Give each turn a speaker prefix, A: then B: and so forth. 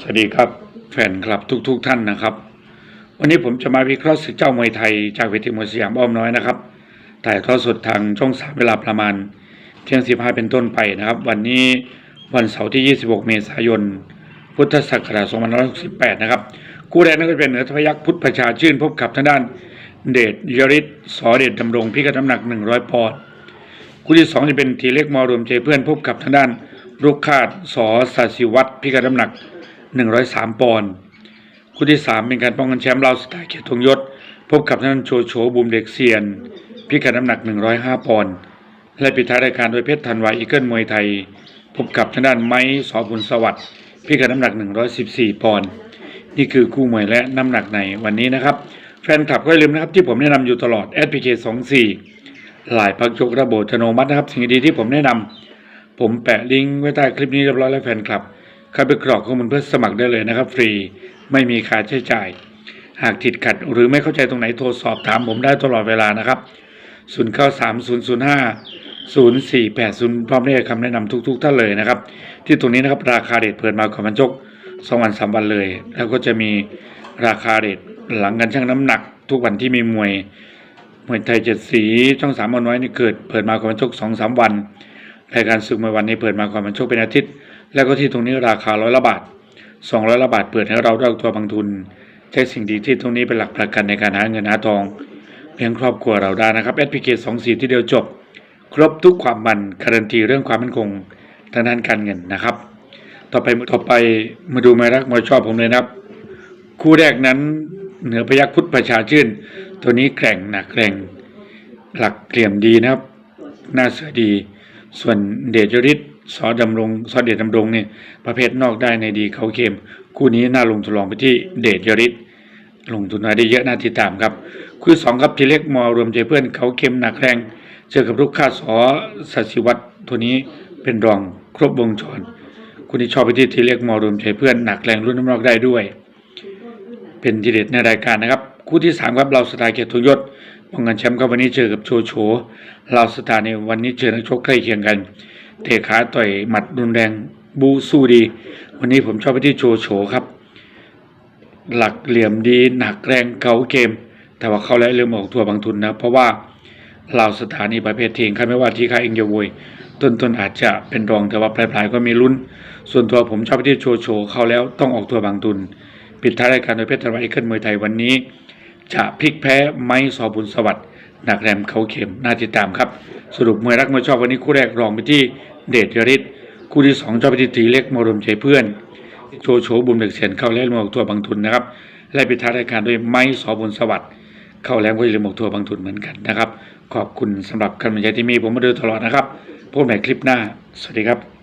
A: สวัสดีครับแฟนคลับทุกๆทท่านนะครับ วันนี้ผมจะมาวิเคราะห์ศึกเจ้ามวยไทยจากเวทีมวยสยามอ้อมน้อยนะครับถ่ายทอดสดทางช่องสามเวลาประมาณเที่ยงสิบห้าเป็นต้นไปนะครับ วันนี้วันเสาร์ที่ 26 เมษายน พุทธศักราช2568 นะครับคู่แรกนั่นก็เป็นเหนือทพยักษ์พุทธประชาชื่นพบกับทางด้านเดชยริศสอเดชดำรงพิกัดน้ำหนัก 100 ปอนด์คู่ที่สองจะเป็นทีเล็กมอรวมใจเพื่อนพบกับทางด้านลูกคาดสอสาสิวัตรพิกัดน้ำหนัก 103 ปอนด์คู่ที่สามเป็นการป้องกันแชมป์เราวสไตล์เกียรติธงยศ พบกับทางด้านโชโฉบูมเด็กเซียน พิกัดน้ำหนัก 105 ปอนด์และปิดท้ายรายการโดยเพชรธันวาอีเกิลมวยไทย พบกับทางด้านไม้สอบุญสวัสดิ์พิกัดน้ำหนัก 114 ปอนด์นี่คือคู่มวยและน้ำหนักในวันนี้นะครับ แฟนคลับก็อย่าลืมนะครับที่ผมแนะนำอยู่ตลอด SPK 24 หลายพักยกระบบอัตโนมัตินะครับ สิ่งดีๆที่ผมแนะนำผมแปะลิงก์ไว้ใต้คลิปนี้เรียบร้อยแล้วแฟนคลับ เข้าไปกรอกข้อมูลเพื่อสมัครได้เลยนะครับ ฟรีไม่มีค่าใช้จ่าย หากติดขัดหรือไม่เข้าใจตรงไหนโทรสอบถามผมได้ตลอดเวลานะครับ 0 9 3 0 0 5 0 4 8 0 พร้อมได้คำแนะนำทุก ๆ ท่านเลยนะครับ ที่ตรงนี้นะครับราคาเด็ดเปิดมาก่อนบรรจกสองวันสามวันเลย แล้วก็จะมีราคาเด็ดหลังกันชั่งน้ำหนัก ทุกวันที่มีมวยมวยไทยเจ็ดสีช่องสามออนไว้นี่เกิดเปิดมาก่อนบรรจกสองสามวันรายการศึกมวยวันนี้เปิดมาก่อนบรรจกเป็นอาทิตย์ แล้วก็ที่ตรงนี้ราคาร้อยละบาทสองร้อยละบาทเปิดให้เราได้ตัวบางทุน ใช้สิ่งดีที่ตรงนี้เป็นหลักประกันในการหาเงินหาทองเลี้ยงครอบครัวเราได้นะครับแอดพลิเคสองสีที่เดียวจบ ครบทุกความมันการันตีเรื่องความมั่นคงทางด้านการเงินนะครับ ต่อไปต่อไปมาดูม่รักมวยชอบผมเลยนะครับ คู่แรกนั้นเหนือพยักพุทธประชาชื่น ตัวนี้แกร่งหนักแกร่ง หลักเหลี่ยมดีนะครับ น้าเสือดี ส่วนเดชยริศสอดำรงสอเดชดำรงเนี่ยประเภทนอกได้ในดีเขาเข้มคู่นี้น่าลงทุนลองไปที่เดชยริศลงทุนมาได้เยอะน่าติดตามครับคู่สองครับทีเล็กมอรวมใจเพื่อนเขาเข้มหนักแรงเจอกับลูกค้าสอสัสิวัตรตัวนี้เป็นรองครบวงจรคุณที่ชอบไปที่ทีเล็กมอรวมใจเพื่อนหนักแรงรุ่นน้ำนอกได้ด้วย เป็นทีเด็ดในรายการนะครับคู่ที่สามครับเราสไตล์เกียรติยศ ป้องกันแชมป์ครับวันนี้เจอกับโชโฉเราสไตล์ในวันนี้เจอนักชกใกล้เคียงกัน เตะขาต่อยหมัดรุนแรงบูสู้ดี วันนี้ผมชอบไปที่โชโฉครับ หลักเหลี่ยมดีหนักแรงเก่าเกม แต่ว่าเขาแล้วเริ่มออกตัวบางทุนนะ เพราะว่าเราสถานีประเภทเทงใครไม่ว่าที่ค่าเองจะโวยต้นต้นอาจจะเป็นรองแต่ว่าปลายๆก็มีลุ้น ส่วนตัวผมชอบไปที่โชโฉเขาแล้วต้องออกตัวบางทุน ปิดท้ายรายการโดยเพชรธรวัยขึ้นมวยไทยวันนี้ จะพลิกแพ้ไม้สอบุญสวัสดิ์หนักแรมเขาเข็มน่าติดตามครับ สรุปมวยรักมวยชอบวันนี้คู่แรกรองไปที่เดชยริศคู่ที่สองชอบไปที่ตีเล็กมารวมใจเพื่อนโชว์โฉบุมเด็กเสียนเข้าแล้วมออกตัวบางทุนนะครับและปิดท้ายรายการด้วยไม้สอบุญสวัสดิ์เข้าแล้วก็อย่าลืมออกตัวบางทุนเหมือนกันนะครับ ขอบคุณสำหรับการบรรยายที่มีผมมาดยตลอดนะครับพบกันใหม่คลิปหน้า สวัสดีครับ